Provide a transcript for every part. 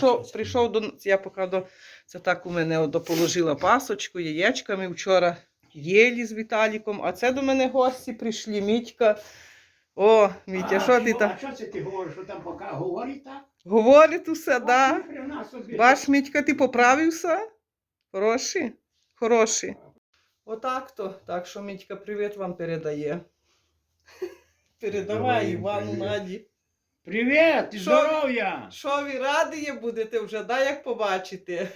прийшов, прийшов до я поки до це так у мене от, положила пасочку, яєчками вчора їлі з Віталіком, а це до мене гості прийшли. Мітька. О, Мітя, що ти А що це ти говориш, що там поки говорить так? Говорить усе, да? Бач, Мітька, ти поправився? Хороший? Хороший. Отак то. Так що Мітька, привіт вам передає. Передавай Давай, Івану. Наді. Привіт, і здоров'я! Що ви раді будете вже, да, як побачите?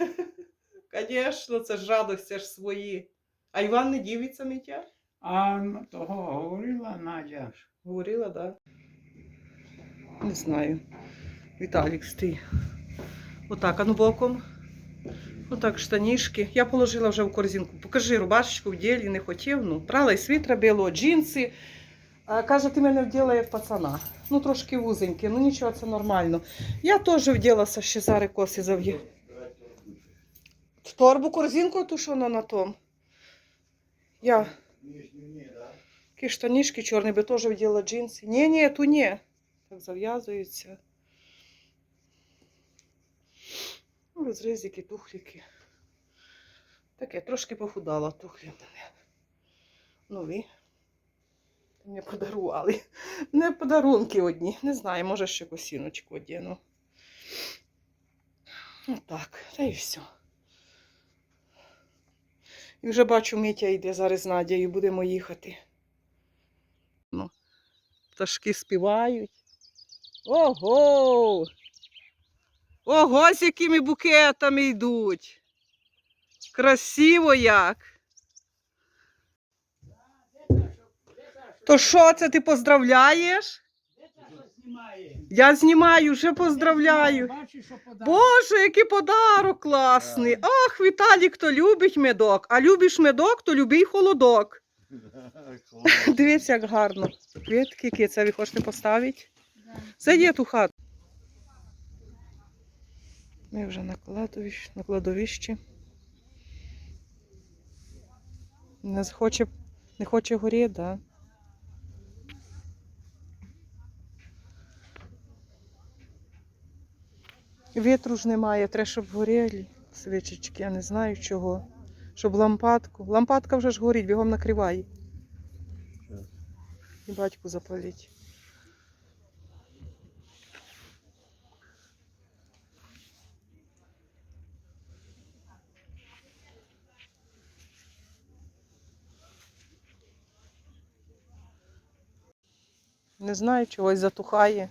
Звісно, це ж радость, це ж свої. А Іван не дівиться, Мітя? А ну, того говорила Надя. Говорила, да? Не знаю. Віталік, стій. Отак, а ну боком. Отак, штанішки. Я положила вже в корзинку. Покажи рубашечку в ділі, не хотів. Ну, прала і світра білого, джинси. А, каже, ти мене вділа як пацана. Ну, трошки вузенькі, ну нічого, це нормально. Я теж вділася ще зараз коси зав'є. В торбу корзинку ту, що вона на том. Я Такі штанішки чорні, би теж вділа джинси. Ні, ні, ту ні. Так зав'язуються. Ну, розрізики, тухліки. Таке, трошки похудала тухлі мене. Нові. Мені подарували. Не подарунки одні. Не знаю, може ще косіночку одіну. Отак, та і все. І вже бачу, Митя йде зараз з Надією, будемо їхати. Ну, пташки співають. Ого! Ого, з якими букетами йдуть. Красиво як. То що це ти поздравляєш? Я знімаю, вже поздравляю. Боже, який подарок класний. Ах, Віталік, то любить медок. А любиш медок, то любий холодок. Дивіться, як гарно. Квітки, які це ви хочете поставити? Зайдіть у хату. Ми вже на кладовищі. На кладовищі. Не хоче, не хоче горіти, да? Вітру ж немає, треба, щоб горіли свічечки, я не знаю чого. Щоб лампадку. Лампадка вже ж горить, бігом накриває. І батьку запалить. Не знаю, чогось затухає.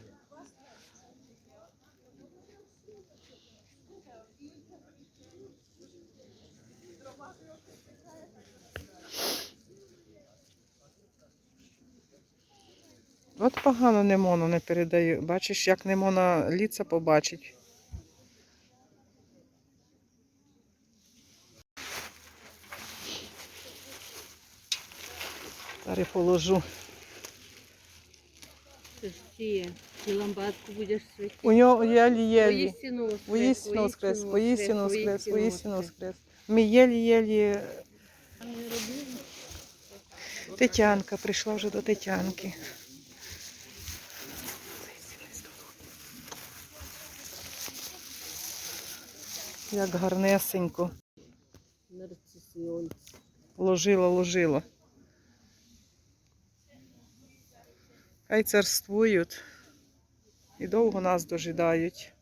От погано Немону не передаю. Бачиш, як Немона ліца побачить. Зараз положу. Ти і лампадку будеш світити. У нього єлі-єлі. Воістину воскрес, Воістину воскрес, воістину воскрес. Ми єлі-єлі. Тетянка, прийшла вже до Тетянки. Як гарнесенько. Ложила, ложила. Хай царствують. І довго нас дожидають.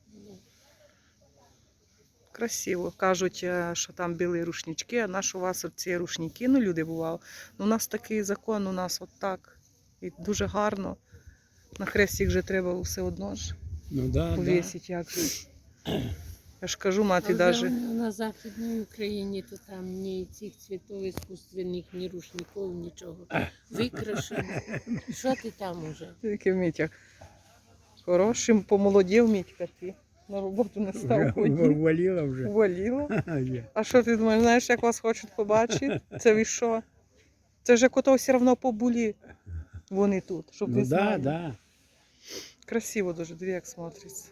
Красиво. Кажуть, е, що там білі рушнички, а наш у вас ці рушники, ну люди бували. Ну, у нас такий закон, у нас от так. І дуже гарно. На хресті вже треба все одно ж Ну да, да. Як же. Я ж кажу, мати, А навіть. вже на Західній Україні то там ні цих цвітів іскусственних, ні рушників, нічого. Викрашено. Що ти там уже? Тільки Мітя. Хорошим помолодів Мітька ти. На роботу не став ходити. Вваліла вже. Уваліло. А що ти думаєш, знаєш, як вас хочуть побачити? Це ви що? Це ж як ото все одно побулі. Вони тут, щоб ви Ну да, знали. да. Красиво дуже, диви, як смотриться.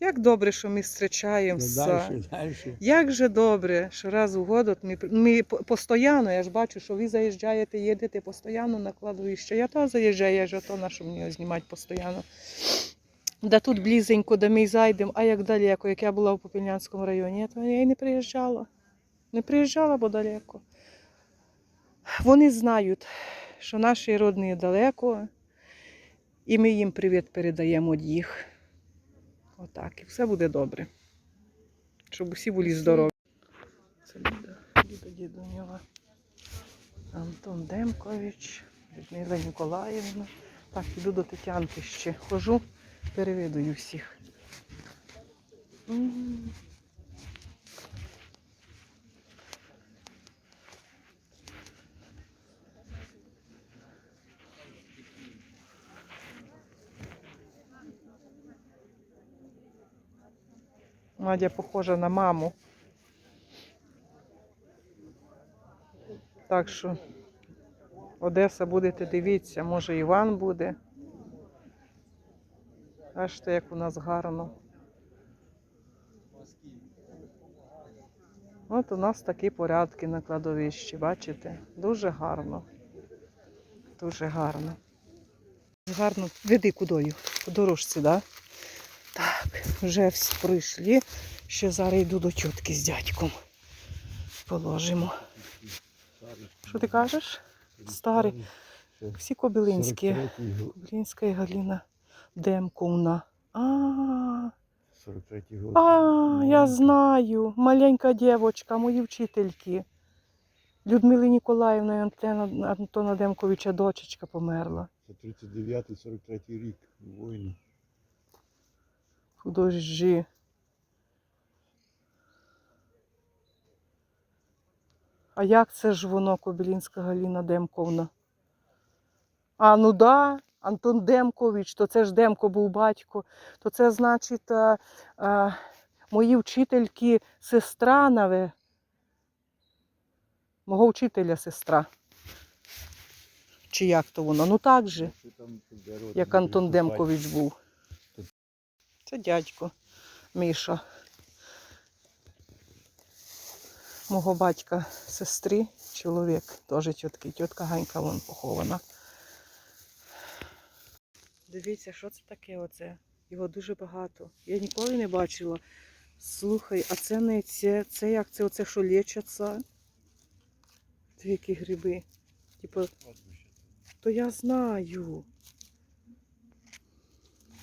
Як добре, що ми Ну, зустрічаємося. дальше, дальше. Як же добре, що раз у год от ми, ми постійно, я ж бачу, що ви заїжджаєте, їдете постійно на кладовище. Я теж заїжджаю, я ж ото на що мені знімати постійно. Да тут близенько, де ми зайдемо, а як далеко, як я була в Попільнянському районі, то я й не приїжджала. Не приїжджала, бо далеко. Вони знають, що наші родні далеко, і ми їм привіт передаємо від їх. Отак, і все буде добре. Щоб усі були здорові. Це Ліда, Ліда Дідунєва, Антон Демкович, Людмила Ніколаївна. Так, іду до Тетянки ще. Хожу, перевідую всіх. Надя похожа на маму. Так що Одеса будете дивіться, може Іван буде. Бачите, як у нас гарно. От у нас такі порядки на кладовищі, бачите? Дуже гарно. Дуже гарно. Гарно. Веди кудою? По дорожці, так? Да? Вже всі прийшли. Ще зараз йду до тітки з дядьком. Положимо. Що ти кажеш? Старий. Всі кобилинські. Кобилинська і Галіна Демковна. А, 43 год. а, я знаю. Маленька дівчинка, мої вчительки. Людмили Ніколаївна і Антона, Демковича дочечка померла. Це 39-43 рік воїн. Художі. А як це ж воно, Кобилінська Галіна Демковна? А, ну да, Антон Демкович, то це ж Демко був батько. То це значить а, а, мої вчительки сестра наве. Мого вчителя сестра. Чи як то воно? Ну так же, як Антон? Демкович був. Це дядько Міша. Мого батька сестри, чоловік, теж тітки. Тітка Ганька вон похована. Дивіться, що це таке оце? Його дуже багато. Я ніколи не бачила. Слухай, а це не це, це як це оце, що лечаться? Це які гриби. Типу, то я знаю.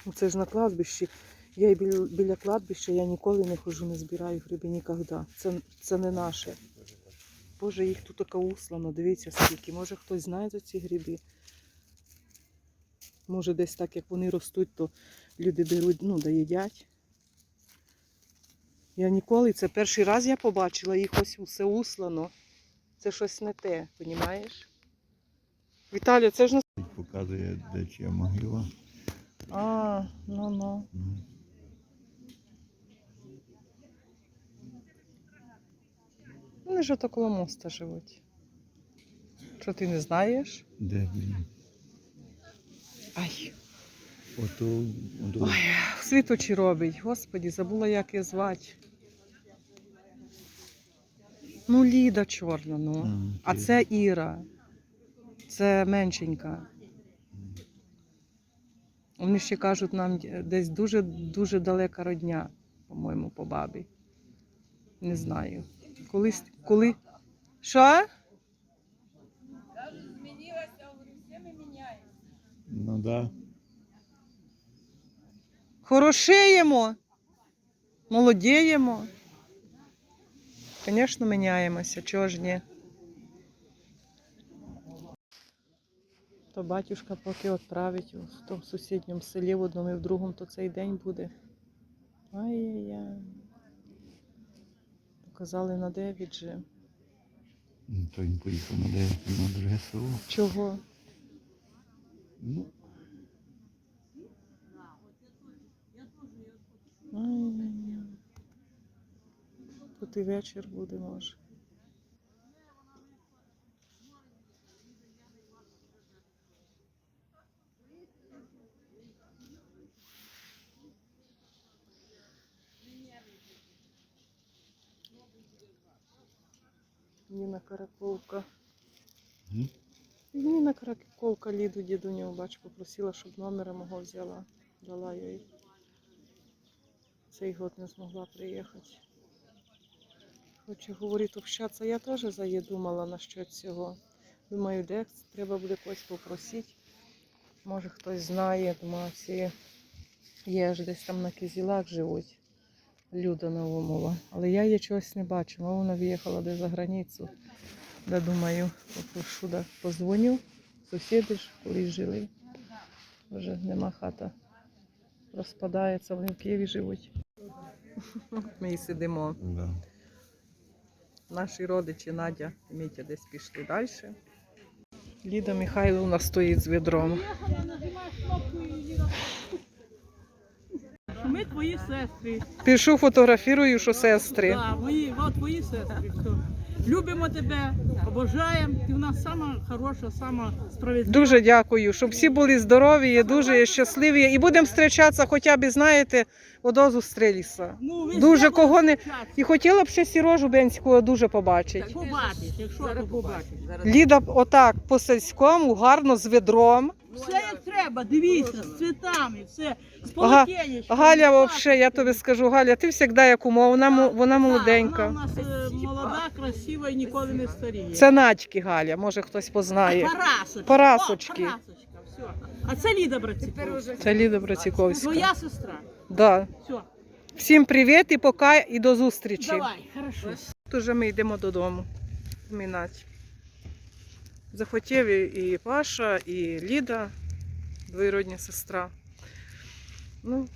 Ну, Це ж на кладбищі. Я й біля, біля кладбища я ніколи не хожу, не збираю гриби ніколи. Це, це не наше. Боже, їх тут така услано, дивіться скільки. Може хтось знає за ці гриби. Може, десь так, як вони ростуть, то люди беруть, ну, да їдять. Я ніколи, це перший раз я побачила, їх ось усе услано. Це щось не те, понімаєш? Віталій, це ж на. Показує, де чия могила. А, ну ну. Мгм. Вони ж ото коло моста живуть. Що ти не знаєш? Де він? Ай, Ото, ото ой, світ очі робить. Господі, забула, як її звати. Ну, Ліда чорна, ну. А ти- це Іра. Це меншенька. Вони ще кажуть, нам десь дуже-дуже далека родня, по-моєму, по бабі. Не знаю. Колись, коли. Що? Ну да. Хорошеємо, молодіємо. Звісно, міняємося, чого ж ні. То батюшка поки відправить в тому сусідньому селі в одному і в другому, то цей день буде. Ай-яй-яй. Казали на 9 же. Ну, То він поїхав на де на друге село. Чого? Ну, Ай-яй-яй. Тут і вечір буде, може. Ніна Караковка. Мгм. Ніна Караковка Ліду дідуню, бач, попросила, щоб номера мого взяла. Дала їй. Цей год не змогла приїхати. Хочу говорити, общатися. Я теж заєдумала насчет цього. Думаю, де треба буде когось попросити. Може хтось знає, думаю, всі є ж десь там на Кизілах живуть. Люда Наумова. Але я її чогось не бачу. Вона виїхала десь за границю. Да думаю, попрошу, да позвоню. Сусіди ж колись жили. Вже нема хата. Розпадається, вони в Києві живуть. Ми і сидимо. Да. Наші родичі Надя і Мітя десь пішли далі. Ліда Михайловна стоїть з відром. Ми твої сестри. Пишу, фотографірую, що сестри. Да, мої, от твої сестри. Все. Любимо тебе, обожаємо. Ти в нас сама хороша, сама справедлива. Дуже дякую, щоб всі були здорові, дуже щасливі. І будемо зустрічатися, хоча б, знаєте, одо зустрілися. Ну, ви Дуже всі кого не- зустрічатися. І хотіла б ще Сірожу Бенського дуже побачити. Побачиш, якщо то побачиш. Ліда отак по сільському, гарно з відром. Все як треба, дивіться, з цвітами, все, з Ага, полотенечком. Галя, взагалі, я тобі скажу, Галя, ти завжди як умов, вона, вона Вона у нас е, молода, красива і ніколи не старіє. Це Надьки Галя, може хтось познає. Парасочка. Парасочки. О, парасочка, все. А це Ліда Братцькова. Це Ліда Братіковська. Твоя сестра. Да. Все, Всім привіт і пока, і до зустрічі. давай, хорошо. Тут вже ми йдемо додому. Мінать. Захотів і Паша, і Ліда, двоюродня сестра. Ну,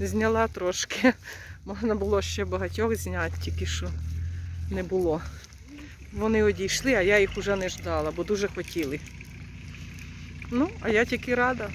зняла трошки. Можна було ще багатьох зняти, тільки що не було. Вони одійшли, а я їх уже не ждала, бо дуже хотіли. Ну, а я тільки рада.